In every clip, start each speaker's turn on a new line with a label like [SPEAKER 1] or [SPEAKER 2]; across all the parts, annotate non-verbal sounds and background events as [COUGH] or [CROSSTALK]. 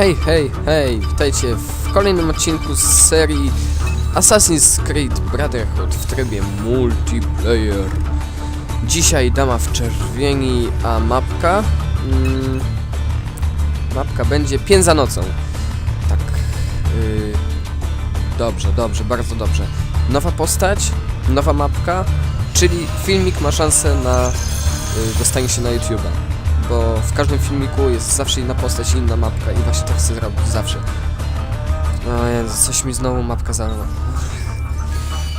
[SPEAKER 1] Hej, hej, hej, witajcie w kolejnym odcinku z serii Assassin's Creed Brotherhood w trybie multiplayer. Dzisiaj dama w czerwieni, a mapka... Mm, mapka będzie pień za nocą. Tak. Yy, dobrze, dobrze, bardzo dobrze. Nowa postać, nowa mapka, czyli filmik ma szansę na yy, dostanie się na YouTube'a bo w każdym filmiku jest zawsze inna postać inna mapka i właśnie tak chcę zrobić zawsze. O Jezu, coś mi znowu mapka zarła.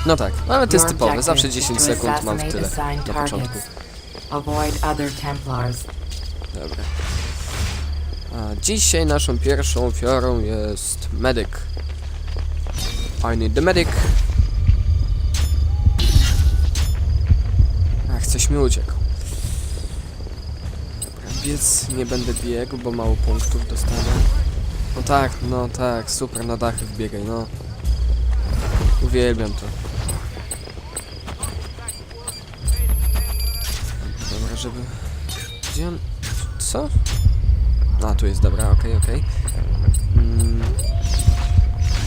[SPEAKER 1] No tak, ale to jest typowe, zawsze
[SPEAKER 2] is
[SPEAKER 1] 10
[SPEAKER 2] to
[SPEAKER 1] sekund mam w tyle na początku. Dobra. A dzisiaj naszą pierwszą ofiarą jest medic. I need the medic. Ach, coś mi uciekł. Biec nie będę biegł, bo mało punktów dostanę. No tak, no tak, super, na dachy wbiegaj, no. Uwielbiam to. Dobra, żeby... Gdzie on... Co? A, tu jest, dobra, okej, okej. Mm.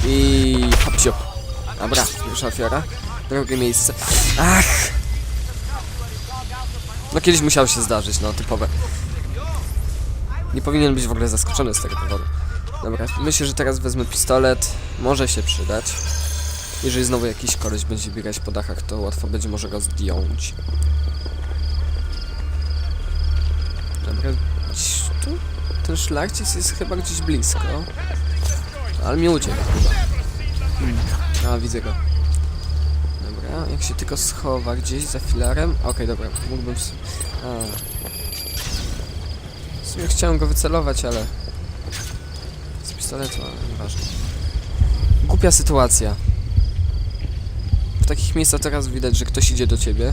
[SPEAKER 1] I... Hopcio. Dobra, pierwsza ofiara. Drugie miejsce. Ach! No kiedyś musiało się zdarzyć, no, typowe. Nie powinien być w ogóle zaskoczony z tego powodu. Dobra, myślę, że teraz wezmę pistolet. Może się przydać. Jeżeli znowu jakiś koleś będzie biegać po dachach, to łatwo będzie może go zdjąć. Dobra, tu? Ten szlachcic jest chyba gdzieś blisko. Ale mi uciekł chyba. Hmm. A, widzę go. Dobra, jak się tylko schowa gdzieś za filarem. Okej, dobra, mógłbym... A. Sumie chciałem go wycelować, ale... Z pistoletu, ale nieważne. Głupia sytuacja. W takich miejscach teraz widać, że ktoś idzie do ciebie.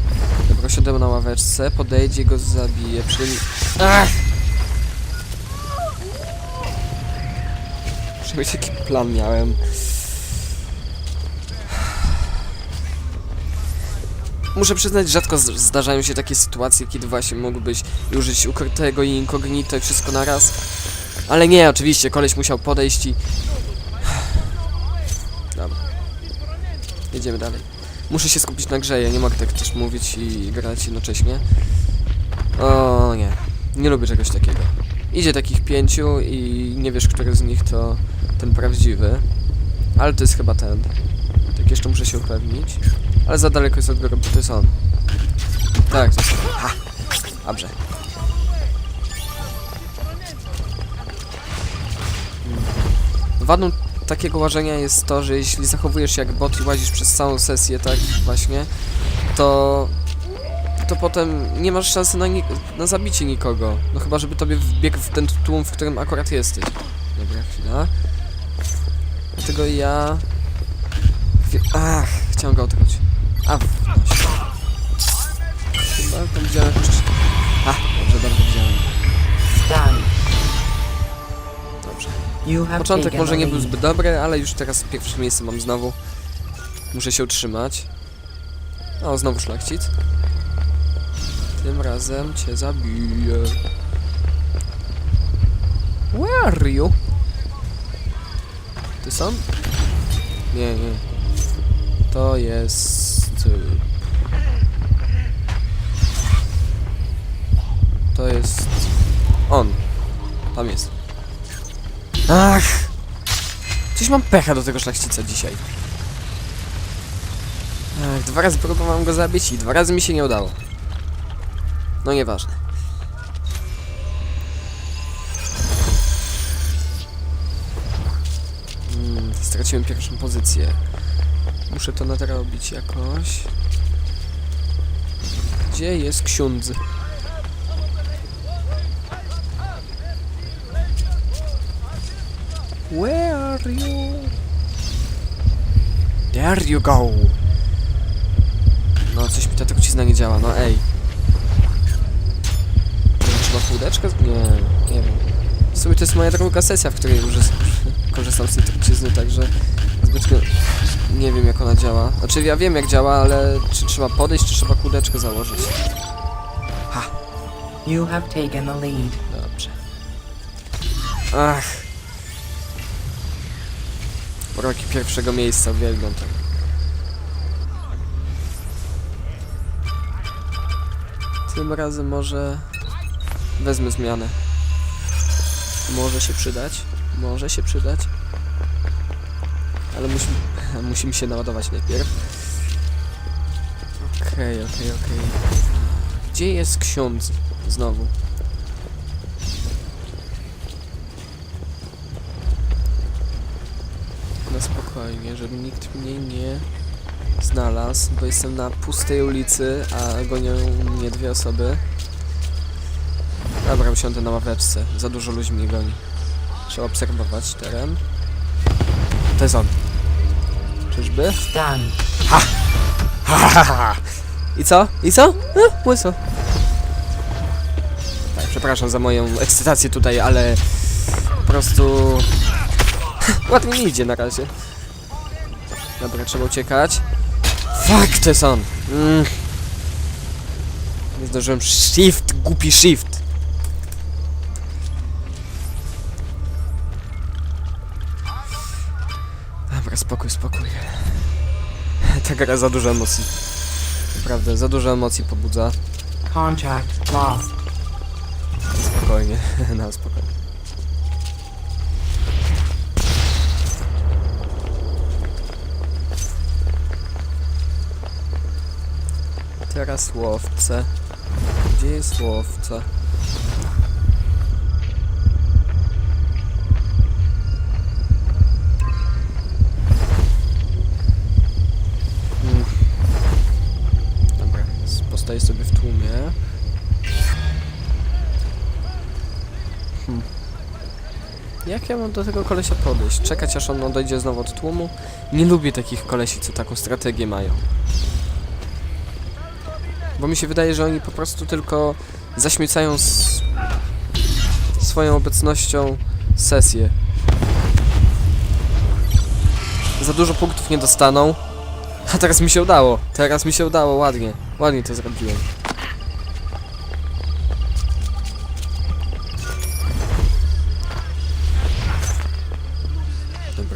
[SPEAKER 1] Dobra, siadam na ławeczce, podejdzie, go zabije, przy... Ach! Przynajmniej taki plan miałem. Muszę przyznać, rzadko zdarzają się takie sytuacje, kiedy właśnie mógłbyś użyć ukrytego i incognito i wszystko naraz. Ale nie, oczywiście, koleś musiał podejść i... [SIGHS] Dobra. Jedziemy dalej. Muszę się skupić na grze, ja nie mogę tak też mówić i grać jednocześnie. O nie, nie lubię czegoś takiego. Idzie takich pięciu i nie wiesz, który z nich to ten prawdziwy. Ale to jest chyba ten. Tak jeszcze muszę się upewnić. Ale za daleko jest od góry, bo to jest on. Tak, on. Ha! Dobrze. Mm. Wadą takiego łażenia jest to, że jeśli zachowujesz się jak bot i łazisz przez całą sesję, tak właśnie, to to potem nie masz szansy na, na zabicie nikogo. No chyba, żeby tobie wbiegł w ten tłum, w którym akurat jesteś. Dobra, chwila. Dlatego ja... Ach, chciałem go odkryć. A, w nosie. Chyba tam widziałem jakąś... A, dobrze, dobrze widziałem. Dobrze. Początek może nie był zbyt dobry, ale już teraz pierwsze miejsce mam znowu. Muszę się utrzymać. O, znowu szlachcic. Tym razem cię zabiję. Where are you? Ty są? Nie, nie. To jest... To jest... On. Tam jest. Ach! Coś mam pecha do tego szlachcica dzisiaj. Ach, dwa razy próbowałem go zabić i dwa razy mi się nie udało. No nieważne. Mm, straciłem pierwszą pozycję. Muszę to nadrobić jakoś. Gdzie jest ksiądz? Where are you? There you go! No, coś mi ta trucizna nie działa, no ej. Półdeczkę? z- Nie, nie wiem. W sumie to jest moja druga sesja, w której już korzystam z tej trucizny, także nie wiem jak ona działa. Znaczy ja wiem jak działa, ale czy trzeba podejść, czy trzeba kółdeczkę założyć?
[SPEAKER 2] You have taken the lead.
[SPEAKER 1] Dobrze. Ach. Uroki pierwszego miejsca, uwielbiam to. Tym razem może wezmę zmianę. Może się przydać. Może się przydać. Ale musimy, [LAUGHS] musimy się naładować najpierw. Okej, okej, okej. Gdzie jest ksiądz? Znowu. Na spokojnie, żeby nikt mnie nie znalazł, bo jestem na pustej ulicy, a gonią mnie dwie osoby. Dobra, usiądę na ławeczce. Za dużo ludzi mnie goni. Trzeba obserwować teren. To jest on. Czyżby?
[SPEAKER 2] Stunned.
[SPEAKER 1] I co? I co? E, łyso. Tak, przepraszam za moją ekscytację tutaj, ale po prostu ładnie mi idzie na razie. Dobra, trzeba uciekać. Fuck, to jest on. Mm. Nie zdążyłem. Shift, głupi shift. Dobra, spokój, spokój. Ta gra za dużo emocji. Naprawdę, za dużo emocji pobudza.
[SPEAKER 2] Contract lost.
[SPEAKER 1] Spokojnie, [LAUGHS] na spokojnie. Teraz łowce. Gdzie jest łowca? Jak ja mam do tego kolesia podejść? Czekać aż on odejdzie znowu od tłumu? Nie lubię takich kolesi, co taką strategię mają. Bo mi się wydaje, że oni po prostu tylko zaśmiecają swoją obecnością sesję. Za dużo punktów nie dostaną. A teraz mi się udało. Teraz mi się udało, ładnie. Ładnie to zrobiłem.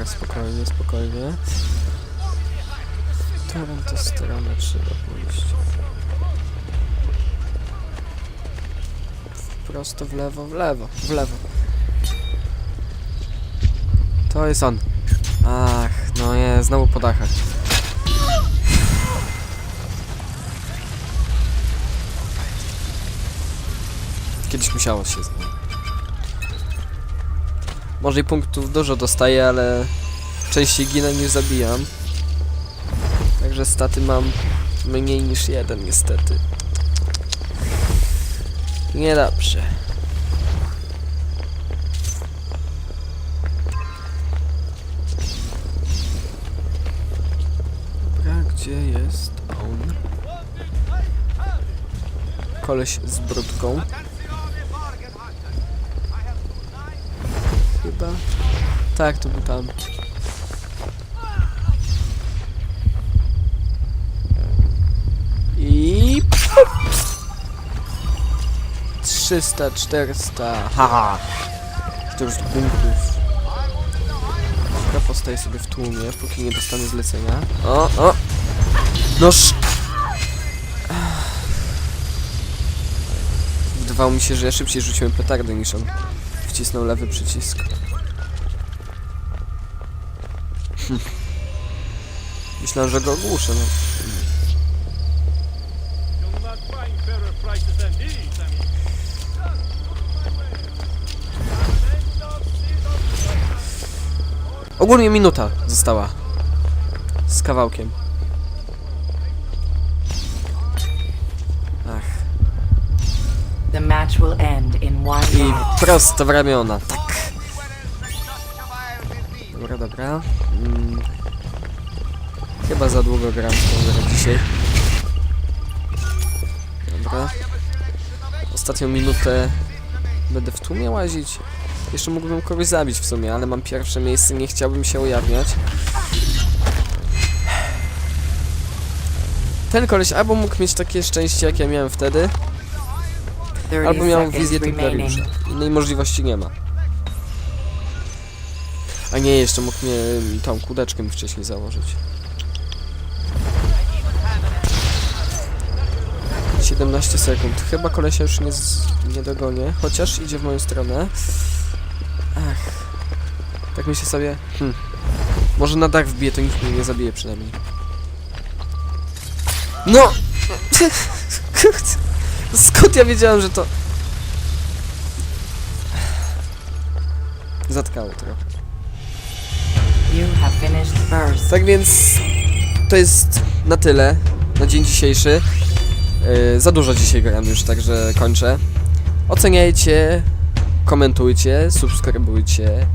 [SPEAKER 1] Spokojnie, spokojnie. W którą to stronę trzeba pójść? Prosto w lewo, w lewo, w lewo. To jest on. Ach, no nie, znowu po dachach. Kiedyś musiało się znowu. Może i punktów dużo dostaję, ale częściej ginę niż zabijam. Także staty mam mniej niż jeden niestety. Niedobrze. Dobra, gdzie jest on? Koleś z brudką. Chyba. Tak, to był tam. I... 300, 400, haha. To już punktów. Dobra, postaję sobie w tłumie, póki nie dostanę zlecenia. O, o! Noż! Wydawało mi się, że ja szybciej rzuciłem petardę niż on wcisnął lewy przycisk. Myślałem, że go ogłuszę, no. Ogólnie minuta została. Z kawałkiem. Ach. I prosto w ramiona, tak. Dobra, dobra. Mm. Chyba za długo gram w tą grę dzisiaj. Dobra. Ostatnią minutę będę w tłumie łazić. Jeszcze mógłbym kogoś zabić w sumie, ale mam pierwsze miejsce, nie chciałbym się ujawniać. Ten koleś albo mógł mieć takie szczęście, jak ja miałem wtedy,
[SPEAKER 2] 30
[SPEAKER 1] Albo miał wizję. Templariusza. Innej możliwości nie ma. A nie, jeszcze mógł mnie tą kudeczkę mi wcześniej założyć. 17 sekund. Chyba kolesia już nie, z, nie dogonię, chociaż idzie w moją stronę. Ach. Tak myślę sobie, hmm. Może na dach wbije, to nikt mnie nie zabije przynajmniej. No! [LAUGHS] Skąd ja wiedziałem, że to... Zatkało trochę. Tak więc to jest na tyle na dzień dzisiejszy. Yy, za dużo dzisiaj gram już, także kończę. Oceniajcie, komentujcie, subskrybujcie.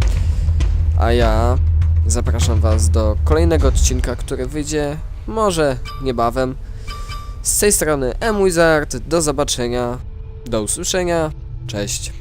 [SPEAKER 1] A ja zapraszam Was do kolejnego odcinka, który wyjdzie może niebawem. Z tej strony Emuizard, do zobaczenia, do usłyszenia, cześć.